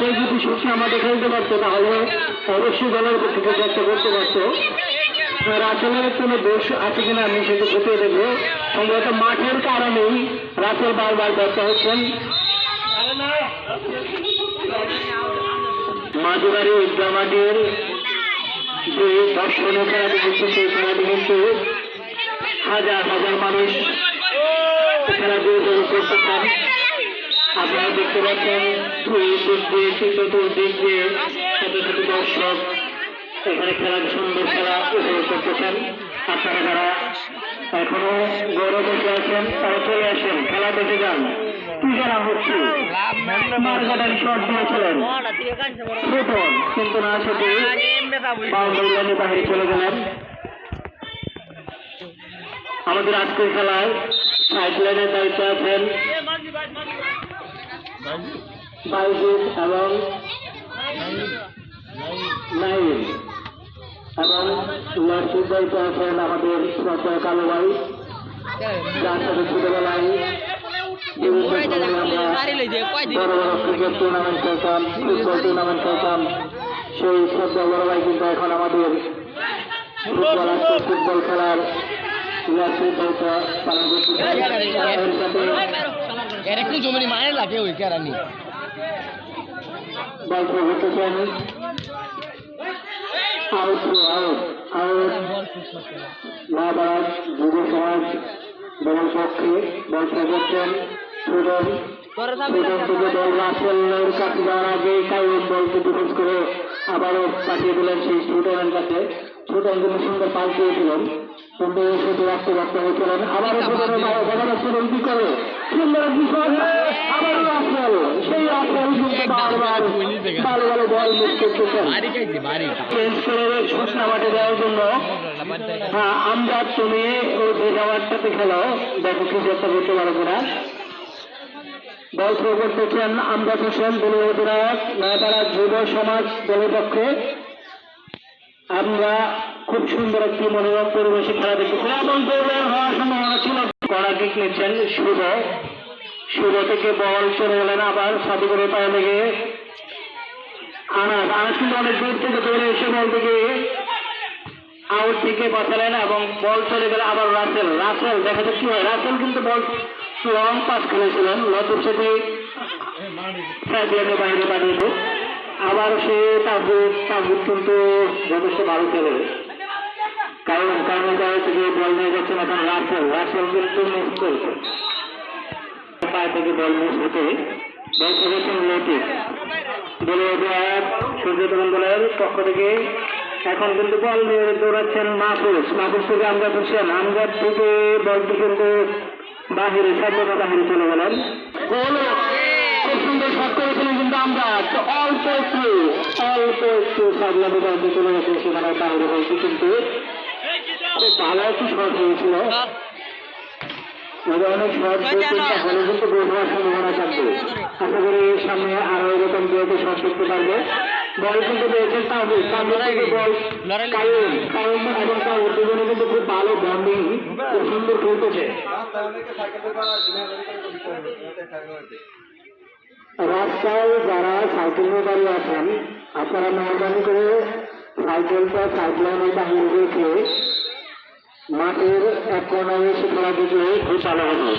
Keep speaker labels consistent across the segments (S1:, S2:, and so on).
S1: রাজশাহী যদি সবসময় আমাদের খেলতে পারতো তাহলে অবশ্যই দলের পক্ষে কিছু করতে পারতো। রাসেলের কোনো দোষ আছে কিনা আমি সেটা খতিয়ে দেখব। সম্ভবত মাঠের কারণেই রাসেল বারবার ব্যর্থ হচ্ছেন। মাঝুবাড়ি উদ্যামাটির যে দর্শনীয় খেলাটি হচ্ছে সেই খেলাটি কিন্তু হাজার হাজার মানুষ খেলাটি উপভোগ করতেছেন আপনারা দেখতে পাচ্ছেন দুই দিক দিয়ে চতুর্দিক দিয়ে শত শত দর্শক এখানে খেলার সুন্দর খেলা উপভোগ করতেছেন। আপনারা যারা এখনও গৌরব আছেন, তারা চলে আসেন, খেলা দেখে যান। খেলা আমাদের আজকের খেলায় সাইড লাইনের দায়িত্বে আছেন বাইজিৎ এবং নাইম এবং লর্ডশিপ দায়িত্বে আছেন আমাদের শ্রদ্ধা কালো ভাই যার সাথে ছোটবেলায় বড় ক্রিকেট টুর্নামেন্ট খেলতাম ফুটবল টুর্নামেন্ট খেলতাম সেই শ্রদ্ধা বড় ভাই কিন্তু এখন আমাদের ফুটবল খেলার লর্ডশিপ দায়িত্ব পালন করতেছেন থ্রো করতেছেন আউট থ্রো আউট আউট মহাভারত যুব সমাজ দলের পক্ষে বল থ্রো করছেন সুজন সুজন থেকে বল রাসেলের কাছে যাওয়ার আগে কাইম বলকে ডিফেন্স করে আবারও পাঠিয়ে দিলেন সেই সুটনের কাছে কিন্তু সুন্দর পাস দিয়েছিলেন কিন্তু শুধু রাখতে রাখতে করে সুন্দর বিষয় সেই কিন্তু বারবার বল মিস সূচনা মাঠে দেওয়ার জন্য। হ্যাঁ আমরা তুমি ওই ভেজাওয়ারটাতে খেলো। দেখো কি চেষ্টা করতে পারো কিনা বল থ্রো করতেছেন আমজাদ হোসেন দলীয় অধিনায়ক নয়াপাড়া যুব সমাজ দলের পক্ষে আমরা খুব সুন্দর একটি মনোরম পরিবেশে খেলা দেখতেছি এবং দৌড়ের হওয়ার সম্ভাবনা ছিল। কড়া কিক নিচ্ছেন শুভ শুভ থেকে বল চলে গেলেন আবার সাদিকের পায়ে লেগে। আনাস আনাস কিন্তু অনেক দূর থেকে দৌড়ে এসে বল থেকে আউট থেকে বাঁচালেন এবং বল চলে গেলে আবার রাসেল। রাসেল, দেখা যাচ্ছে কি হয়। রাসেল কিন্তু বল লং পাস খেলেছিলেন। লতুর সেটি বাইরে পাঠিয়ে। আবার সে তাবুত তাবুত কিন্তু যথেষ্ট ভালো খেলে। কারণ কারণ থেকে বল নিয়ে যাচ্ছেন এখন রাসেল রাসেল কিন্তু মিস করেছে। পায়ে থেকে বল মিস হতে, বল করেছেন সূর্যতরণ দলের পক্ষ থেকে এখন কিন্তু বল নিয়ে দৌড়াচ্ছেন মাহফুজ। মাহফুজ থেকে আমজাদ হোসেন। আমজাদ থেকে বলটি কিন্তু বাহিরে, সামনে বাহিরে চলে গেলেন। গোল! খুব সুন্দর শট করেছিলেন আমরা অল্প একটু অল্প একটু সামনে বলটি চলে গেছে সেখানে বাহিরে বলটি কিন্তু। খুব ভালো একটু শট হয়েছিল। এই শট হলে কিন্তু গোল হওয়ার সম্ভাবনা থাকবে। আশা করি সামনে আরও এরকম যেহেতু শট করতে পারবে। বল কিন্তু পেয়েছেন তাহলে সামনে থেকে বল। কায়ুম কায়ুম এবং তার দুজনে কিন্তু খুব ভালো বন্ডিং খুব সুন্দর খেলতেছে। রাস্তায় যারা সাইকেল নিয়ে দাঁড়িয়ে আছেন, আপনারা মেহরবানি করে সাইকেলটা সাইকেলের বাহির রেখে মাঠের এক কোনায় এসে খেলা দেখলে খুব হবে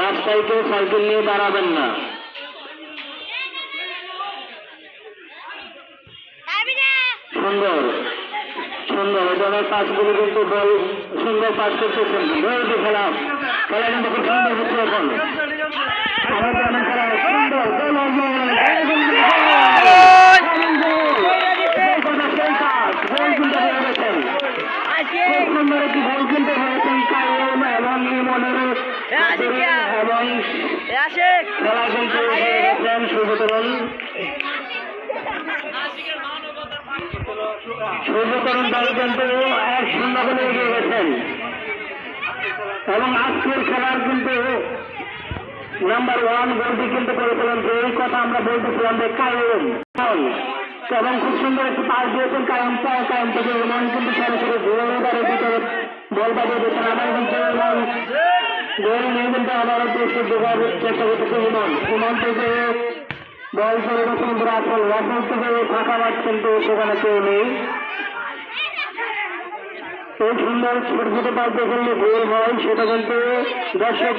S1: রাস্তায় কেউ সাইকেল নিয়ে দাঁড়াবেন না। সুন্দর। সুন্দর এই ধরনের পাসগুলো কিন্তু বল সুন্দর পাস করতেছেন বলতে খেলা। খেলা কিন্তু খুব সুন্দর হচ্ছে এখন। আমাদের খেলা সুন্দর গোল হল, গোল, গোল, গোল, শুভকরণ দল কিন্তু এক শূন্য বলে এগিয়ে গেছেন। এবং আজকের খেলার কিন্তু নাম্বার ওয়ান গোলটি কিন্তু করেছিলেন যে এই কথা আমরা বলতেছিলাম যে কায়ুম এবং খুব সুন্দর একটি পাস দিয়েছেন কায়ুম কায়ুম থেকে ইমন কিন্তু সরাসরি গোলদারের ভিতরে বল বাজিয়ে দিয়েছেন। আমার কিন্তু ইমন গোল নিয়ে কিন্তু আবারও প্রস্তুত দেওয়ার চেষ্টা করতেছে ইমান ইমান থেকে বল এরকম আসল বসন্ত হয়ে ফাঁকা মাঠ কিন্তু সেখানে কেউ নেই। এই সুন্দর ছোট ছোট পাল্টে খেললে গোল হয়, সেটা কিন্তু দর্শক